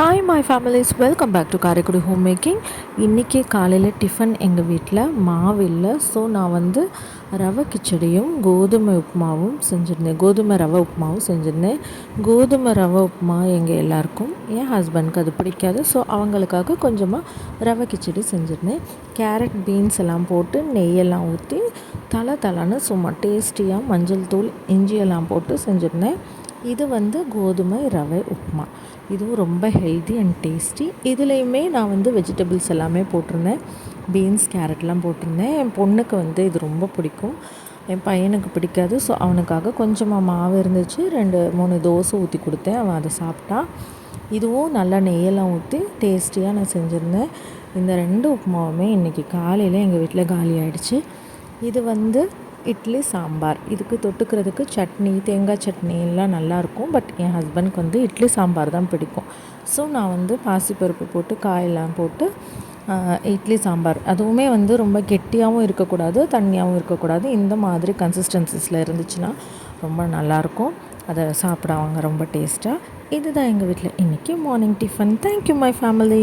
Hi my families welcome back to Karaikudi home making இன்றைக்கி காலையில் tiffin எங்கள் வீட்டில் மாவு இல்லை. ஸோ நான் வந்து ரவை கிச்சடியும் கோதுமை உப்புமாவும் செஞ்சுருந்தேன். கோதுமை ரவை உப்புமாவும் செஞ்சுருந்தேன். கோதுமை ரவை உப்புமா எங்கள் எல்லாருக்கும். என் ஹஸ்பண்ட்க்கு அது பிடிக்காது. ஸோ அவங்களுக்காக கொஞ்சமாக ரவை கிச்சடி செஞ்சுருந்தேன். கேரட் பீன்ஸ் எல்லாம் போட்டு நெய்யெல்லாம் ஊற்றி தலை தலைன்னு சும்மா டேஸ்டியாக மஞ்சள் தூள் இஞ்சியெல்லாம் போட்டு செஞ்சுருந்தேன். இது வந்து கோதுமை ரவை உப்புமா. இதுவும் ரொம்ப ஹெல்தி அண்ட் டேஸ்டி இதுலேயுமே நான் வந்து வெஜிடபிள்ஸ் எல்லாமே போட்டிருந்தேன். பீன்ஸ் கேரட்லாம் போட்டிருந்தேன். என் பொண்ணுக்கு வந்து இது ரொம்ப பிடிக்கும். என் பையனுக்கு பிடிக்காது. ஸோ அவனுக்காக கொஞ்சமாக மாவு இருந்துச்சு. ரெண்டு மூணு தோசை ஊற்றி கொடுத்தேன். அவன் அதை சாப்பிட்டான். இதுவும் நல்லா நெய்யெல்லாம் ஊற்றி டேஸ்டியாக நான் செஞ்சுருந்தேன். இந்த ரெண்டு உப்புமாவுமே இன்றைக்கி காலையில் எங்கள் வீட்டில் காலி ஆகிடுச்சு இது வந்து இட்லி சாம்பார். இதுக்கு தொட்டுக்கிறதுக்கு சட்னி தேங்காய் சட்னி எல்லாம் நல்லாயிருக்கும் பட் என் ஹஸ்பண்ட்க்கு வந்து இட்லி சாம்பார் தான் பிடிக்கும். ஸோ நான் வந்து பாசிப்பருப்பு போட்டு காயெல்லாம் போட்டு இட்லி சாம்பார். அதுவுமே வந்து ரொம்ப கெட்டியாகவும் இருக்கக்கூடாது தண்ணியாகவும் இருக்கக்கூடாது. இந்த மாதிரி கன்சிஸ்டன்சிஸில் இருந்துச்சுன்னா ரொம்ப நல்லாயிருக்கும் அதை சாப்பிடுவாங்க ரொம்ப டேஸ்ட்டாக இதுதான் எங்கள் வீட்டில் இன்றைக்கி morning tiffin thank you my family